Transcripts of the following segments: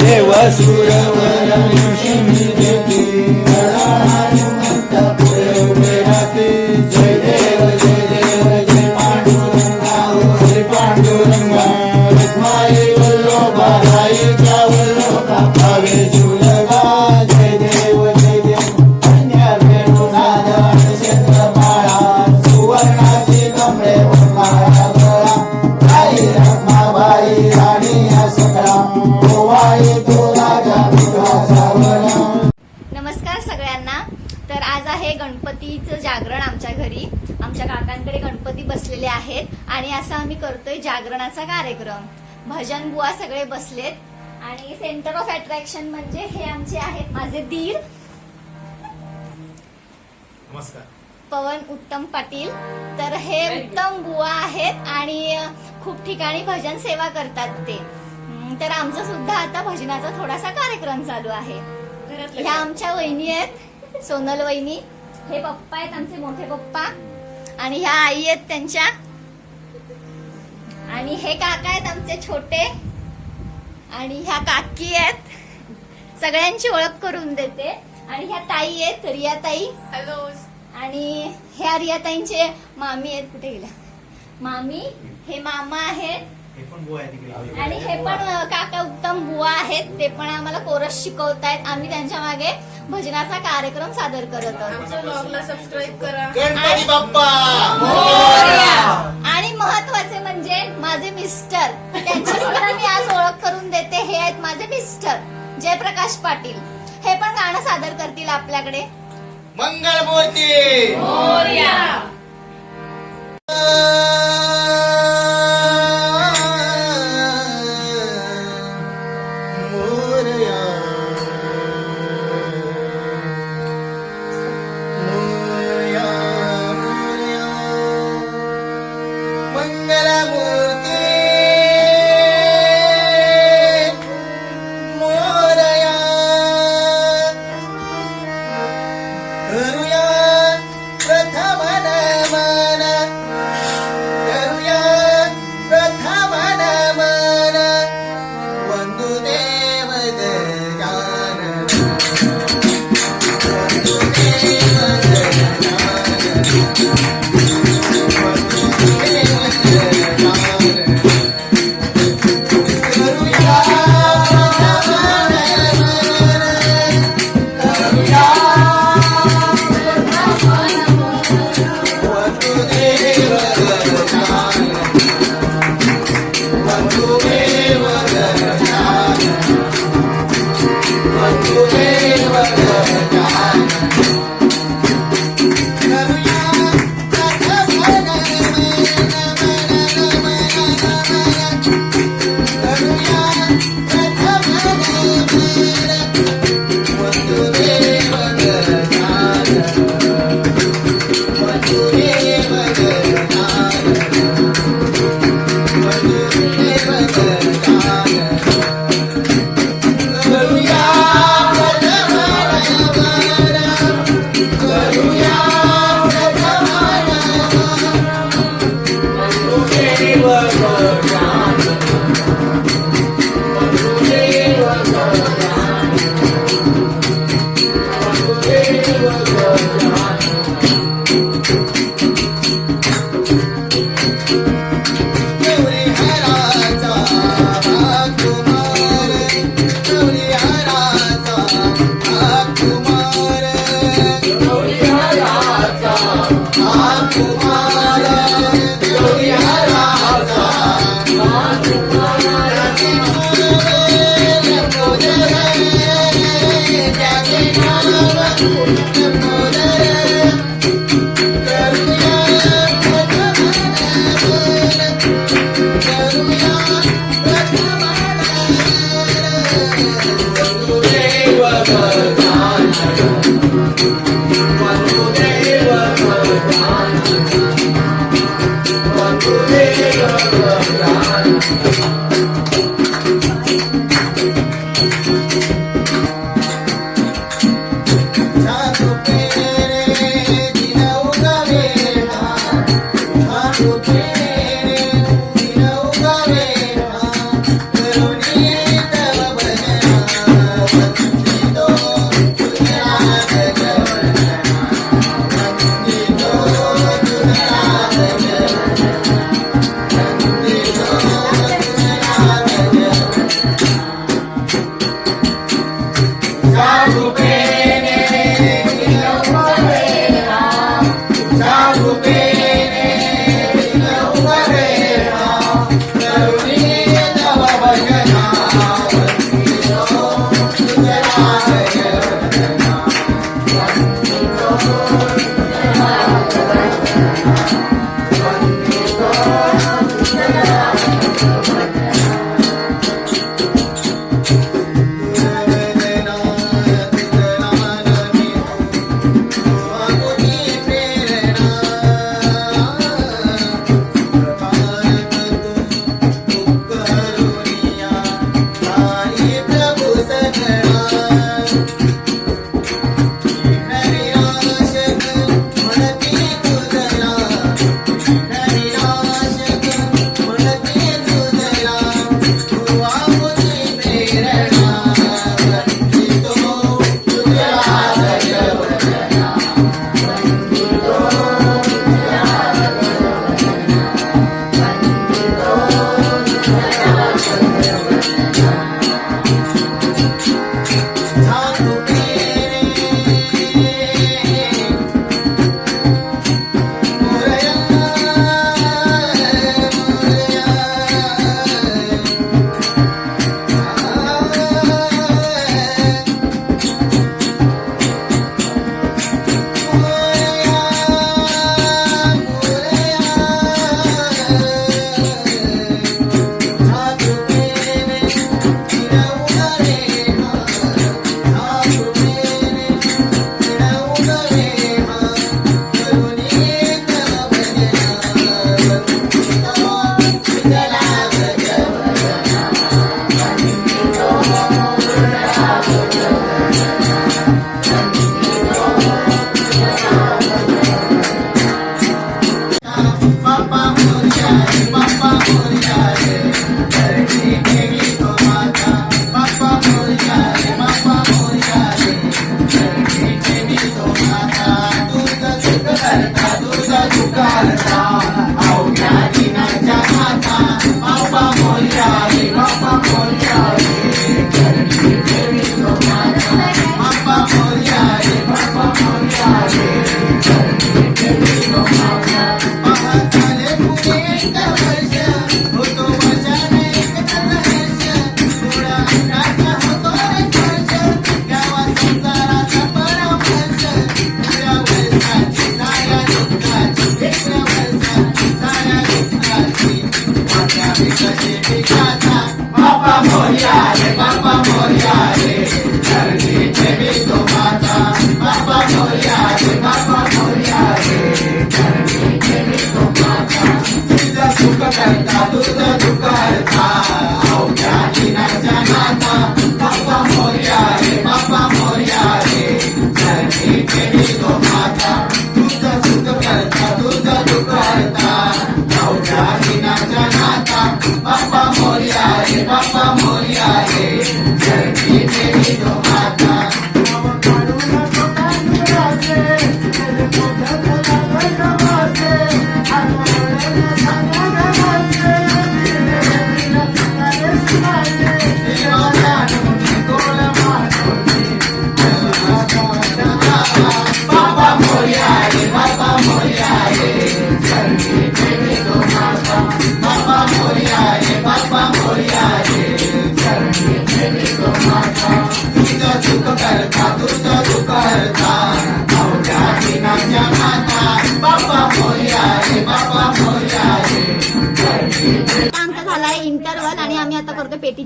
देव सुरवर लक्ष्मी बसलेले आहेत आणि असं आम्ही करतोय जागरणाचा कार्यक्रम. भजन बुवा सगळे बसलेत. आणि सेंटर ऑफ अट्रॅक्शन म्हणजे हे आमचे आहेत माझे दीर. नमस्कार. पवन उत्तम पाटील. तर हे उत्तम बुवा आहेत आणि खूप ठिकाणी भजन सेवा करतात ते. तर आमचा सुद्धा आता भजनाचा थोडासा कार्यक्रम चालू आहे. ह्या आमच्या वहिनी आहेत. सोनल वहिनी. हे पप्पा आहेत आमचे मोठे पप्पा. आणि ह्या आई आहेत त्यांच्या. आणि हे काका आहेत आमचे छोटे. आणि ह्या काकी आहेत. सगळ्यांची ओळख करून देते. आणि ह्या ताई आहेत रिया ताई हॅलो आणि ह्या रियाताईंचे मामी आहेत कुठे गेल्या? मामी हे मामा आहेत. हे आणि हे पण काका उत्तम बुवा आहेत ते पण आम्हाला कोरस शिकवतायत. आम्ही त्यांच्या मागे भजनाचा कार्यक्रम सादर करत आहोत. आणि महत्त्वाचे म्हणजे माझे मिस्टर त्यांची सुद्धा मी आज ओळख करून देते. हे आहेत माझे मिस्टर जयप्रकाश पाटील. हे पण गाणं सादर करतील आपल्याकडे. मंगलमूर्ती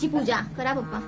देवीची पूजा. करा पप्पा.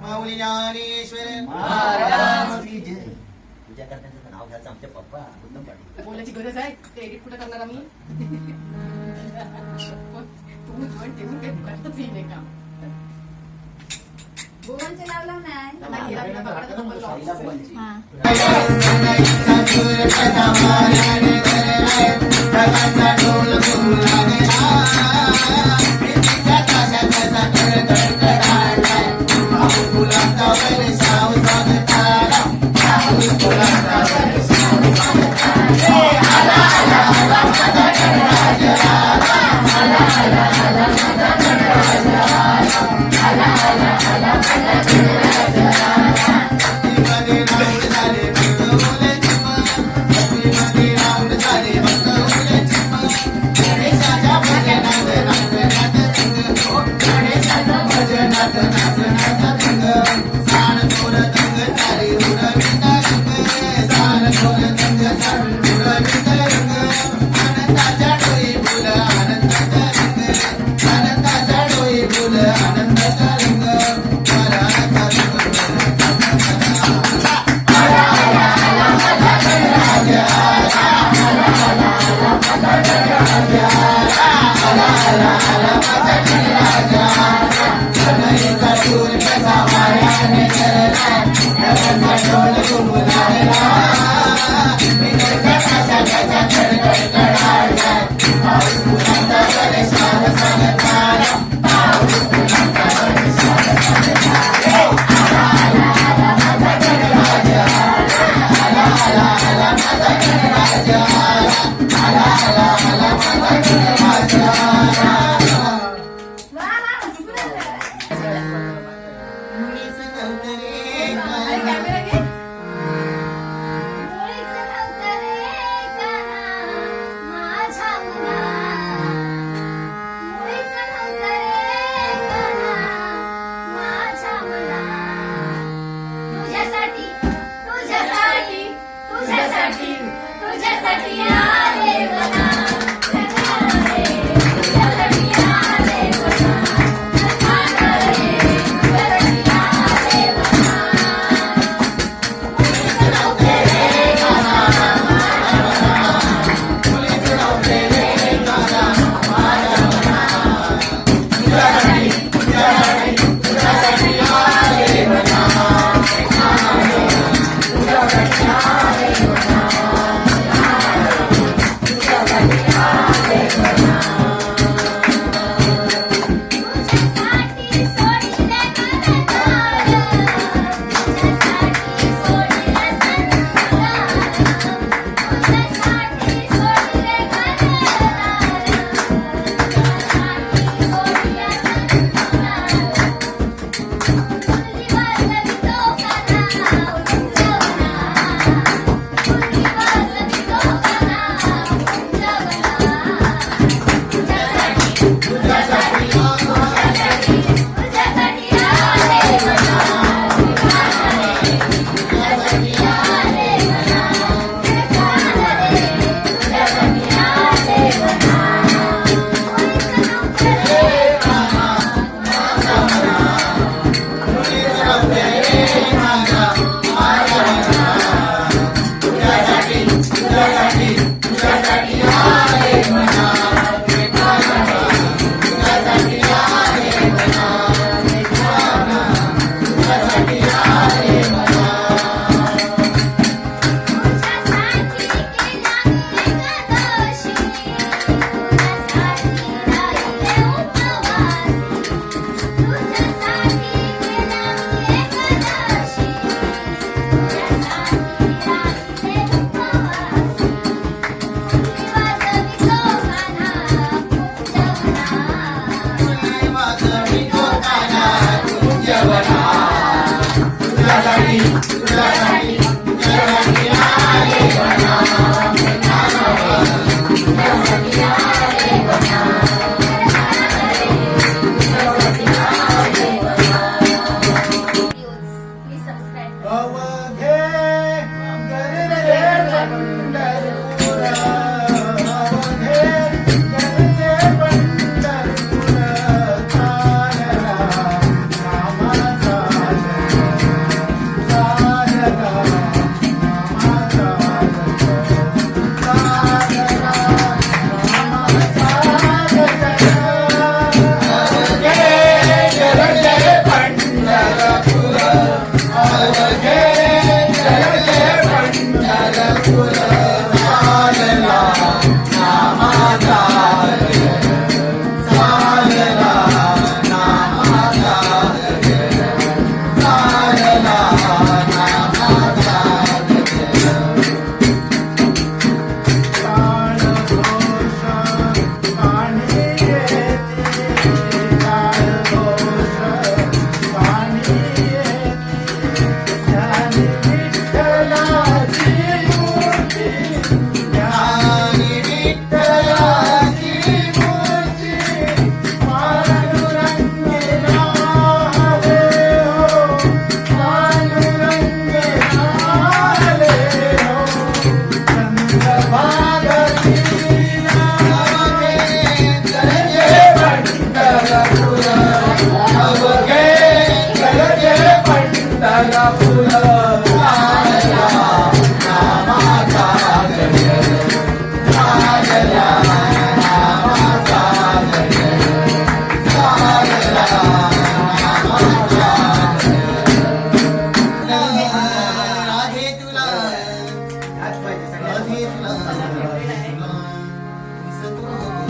माऊली पूजा करण्याचं नाव घ्यायचं आमच्या पप्पा उत्तम पाटील. बोलायची गरज आहे? ते एडिट कुठं करणार आम्ही? तुम्ही पण ठेवून काही दुकानातच येईल काम गोवनचे लावलं नाही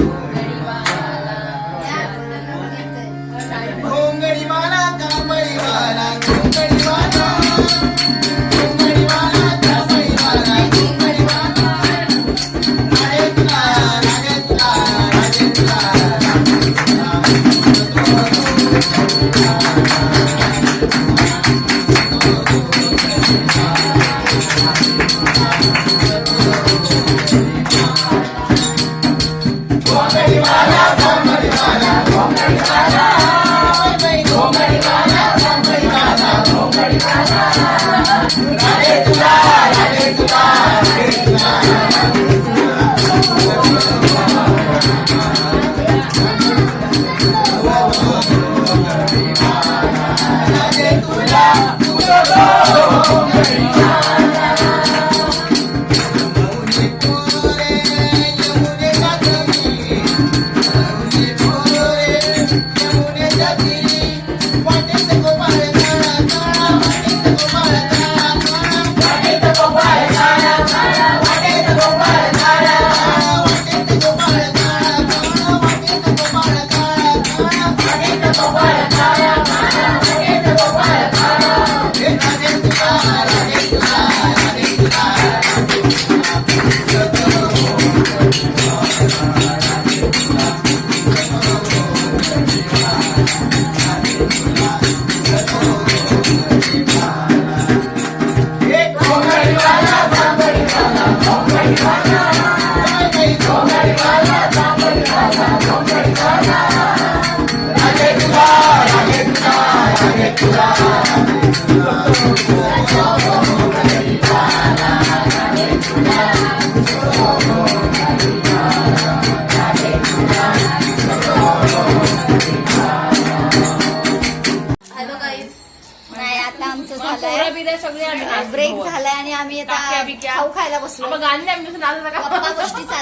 away. Thank you.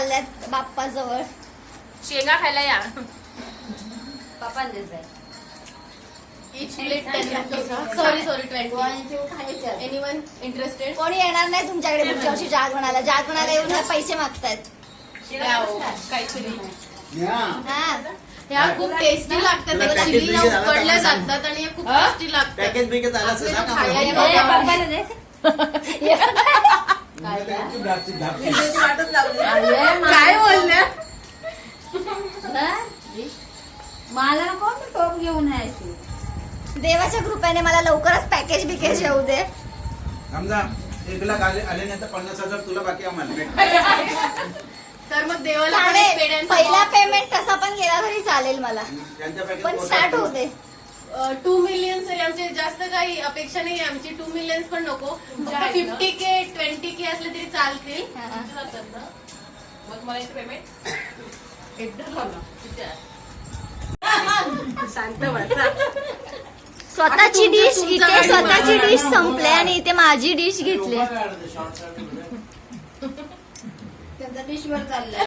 चालल्यात बाप्पा जवळ शेंगा खायला या. Sorry sorry twenty anyone interested कोणी येणार नाही तुमच्याकडे पुढच्या वर्षी जागवणाला जागवणाला येऊन हे पैसे मागतायत. काहीतरी. हा. ह्या खूप टेस्टी लागतात. तुला त्या packet चिलीला बिकेट आला उकडल्या? जातात आणि हे खूप टेस्टी लागतात. पॅकेज बिकेज आला असं सांग खायला आम्हाला. ये काय बोलल्या? मला नको टोप घेऊन यायची? देवाच्या कृपेने मला लवकरच पॅकेज बिकेज येऊ दे. समजा एक लाख आले आले नाही तर पन्नास हजार तुला बाकी आम्हाला. तर मग देवाला पण एक पहिला box. पेमेंट कसा पण गेला तरी चालेल मला. त्यांच्या पण स्टार्ट होऊ दे. टू मिलियन तरी आमचे जास्त काही अपेक्षा नाही आहे आमची टू मिलियन्स पण नको. फिफ्टी के ट्वेंटी के असले तरी चालतील. हा. मग मला इथे पेमेंट शांत बसा. स्वतःची डिश इथे स्वतःची. डिश संपले आणि इथे माझी डिश घेतली. त्यांचा डिशवर चाललाय.